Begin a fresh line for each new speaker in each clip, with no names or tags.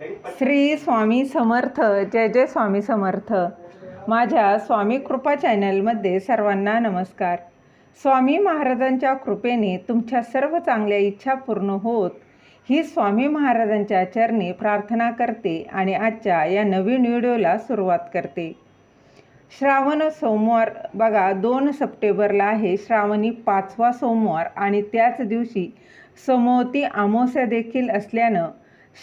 श्री स्वामी समर्थ जय जय स्वामी समर्थ. माझ्या स्वामी कृपा चॅनलमध्ये सर्वांना नमस्कार. स्वामी महाराजांच्या कृपेने तुमच्या सर्व चांगल्या इच्छा पूर्ण होत ही स्वामी महाराजांच्या चरणी प्रार्थना करते आणि आजच्या या नवीन व्हिडिओला सुरुवात करते. श्रावण सोमवार बघा दोन सप्टेंबरला आहे श्रावणी पाचवा सोमवार आणि त्याच दिवशी समोवती आमोस्या देखील असल्यानं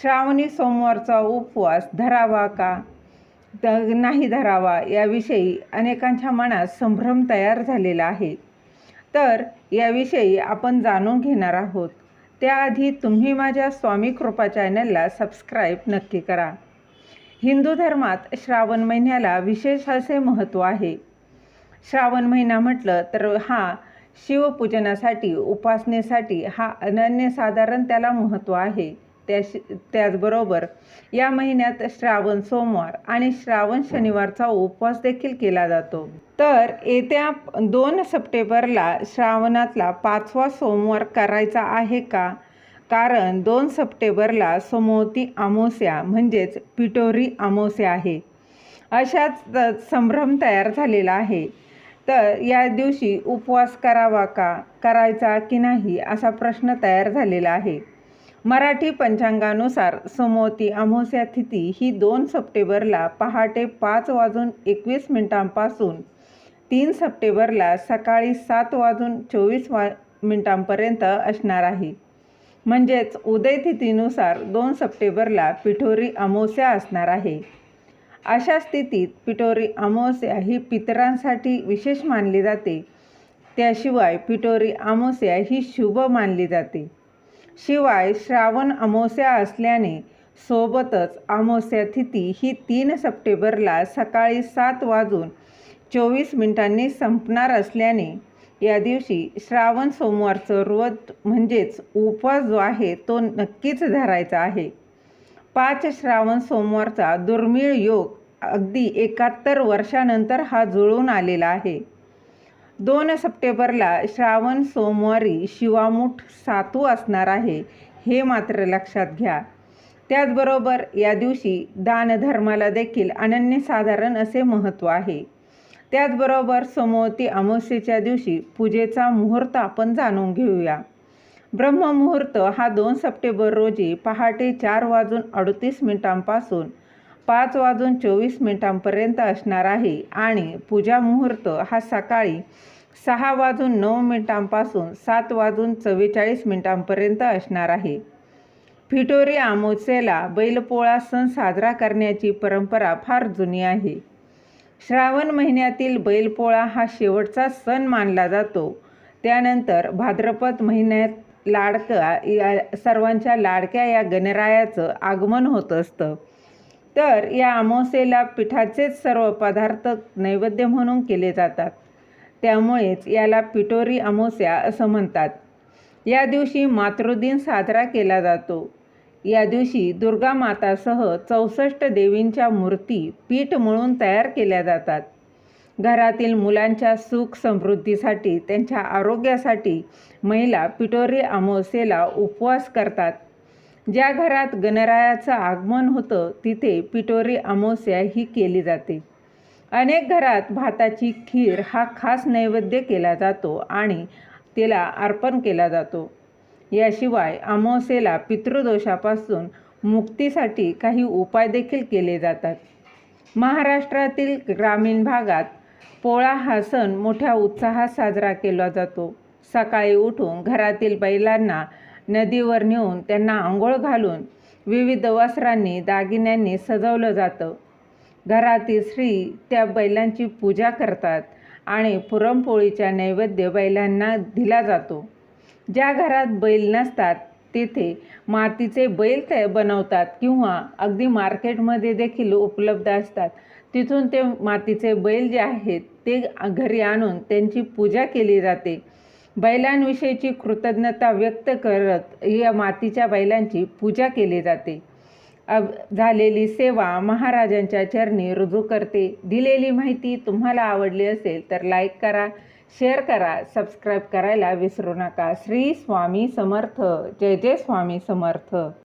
श्रावणी सोमवारचा उपवास धरावा का? द नाही धरावा याविषयी अनेकांच्या मनात संभ्रम तयार झालेला आहे. तर याविषयी आपण जाणून घेणार आहोत. त्याआधी तुम्ही माझ्या स्वामी कृपा चॅनलला सबस्क्राईब नक्की करा. हिंदू धर्मात श्रावण महिन्याला विशेष असे महत्त्व आहे. श्रावण महिना म्हटलं तर हा शिवपूजनासाठी उपासनेसाठी हा अनन्यसाधारण त्याला महत्त्व आहे. त्याशी त्याचबरोबर या महिन्यात श्रावण सोमवार आणि श्रावण शनिवारचा उपवास देखील केला जातो. तर येत्या दोन सप्टेंबरला श्रावणातला पाचवा सोमवार करायचा आहे का? कारण दोन सप्टेंबरला सोमवती अमावस्या म्हणजेच पिटोरी अमावस्या आहे. अशाच संभ्रम तयार झालेला आहे. तर या दिवशी उपवास करावा का? करायचा की नाही असा प्रश्न तयार झालेला आहे. मराठी पंचांगानुसार समोवती अमावस्या तिथी ही दोन सप्टेंबरला पहाटे पाच वाजून एकवीस मिनिटांपासून तीन सप्टेंबरला सकाळी सात वाजून चोवीस वा मिनिटांपर्यंत असणार आहे. म्हणजेच उदय तिथीनुसार दोन सप्टेंबरला पिठोरी अमावस्या असणार आहे. अशा स्थितीत पिठोरी अमावस्या ही पितरांसाठी विशेष मानली जाते. त्याशिवाय पिठोरी अमावस्या ही शुभ मानली जाते. शिवाय श्रावण अमावस्या असल्याने सोबतच अमावस्या तिथी ही तीन सप्टेंबरला सकाळी सात वाजून चोवीस मिनिटांनी संपणार असल्याने या दिवशी श्रावण सोमवारचं व्रत म्हणजेच उपवास जो आहे तो नक्कीच धरायचा आहे. पाच श्रावण सोमवारचा दुर्मिळ योग अगदी एकाहत्तर वर्षानंतर हा जुळून आलेला आहे. दोन सप्टेंबरला श्रावण सोमवारी शिवामुठ सातू असणार आहे हे मात्र लक्षात घ्या. त्याचबरोबर या दिवशी दानधर्माला देखील अनन्यसाधारण असे महत्त्व आहे. त्याचबरोबर समोवती अमावस्येच्या दिवशी पूजेचा मुहूर्त आपण जाणून घेऊया. ब्रह्ममुहूर्त हा दोन सप्टेंबर रोजी पहाटे चार वाजून अडतीस मिनिटांपासून पाच वाजून चोवीस मिनिटांपर्यंत असणार आहे आणि पूजा मुहूर्त हा सकाळी सहा वाजून नऊ मिनिटांपासून सात वाजून चव्वेचाळीस मिनिटांपर्यंत असणार आहे. फिटोरी आमोसेला बैलपोळा सण साजरा करण्याची परंपरा फार जुनी आहे. श्रावण महिन्यातील बैलपोळा हा शेवटचा सण मानला जातो. त्यानंतर भाद्रपद महिन्यात लाडका या सर्वांच्या लाडक्या या गणरायाचं आगमन होत असतं. तर या अमावस्येला पिठाचेच सर्व पदार्थ नैवेद्य म्हणून केले जातात. त्यामुळेच याला पिटोरी अमावस्या असं म्हणतात. या दिवशी मातृदिन साजरा केला जातो. या दिवशी दुर्गा मातासह चौसष्ट देवींच्या मूर्ती पीठ म्हणून तयार केल्या जातात. घरातील मुलांच्या सुख समृद्धीसाठी त्यांच्या आरोग्यासाठी महिला पिटोरी अमावस्येला उपवास करतात. ज्या घरात गणरायाचं आगमन होतं तिथे पिटोरी अमावस्या ही केली जाते. अनेक घरात भाताची खीर हा खास नैवेद्य केला जातो आणि तिला अर्पण केला जातो. याशिवाय अमावस्येला पितृदोषापासून मुक्तीसाठी काही उपाय देखील केले जातात. महाराष्ट्रातील ग्रामीण भागात पोळा हा सण मोठ्या उत्साहात साजरा केला जातो. सकाळी उठून घरातील बैलांना नदीवर नेऊन त्यांना आंघोळ घालून विविध वस्त्रांनी दागिन्यांनी सजवलं जातं. घरातील स्त्री त्या बैलांची पूजा करतात आणि पुरणपोळीच्या नैवेद्य बैलांना दिला जातो. ज्या घरात बैल नसतात तेथे मातीचे बैल ते बनवतात किंवा अगदी मार्केटमध्ये देखील उपलब्ध असतात. तिथून ते मातीचे बैल जे आहेत ते घरी आणून त्यांची पूजा केली जाते. बैलांविषयीची कृतज्ञता व्यक्त करत या मातीच्या बैलांची पूजा केली जाते. अब झालेली सेवा महाराजांच्या चरणी रुजू करते. दिलेली माहिती तुम्हाला आवडली असेल तर लाईक करा शेअर करा सबस्क्राईब करायला विसरू नका. श्री स्वामी समर्थ. जय जय स्वामी समर्थ.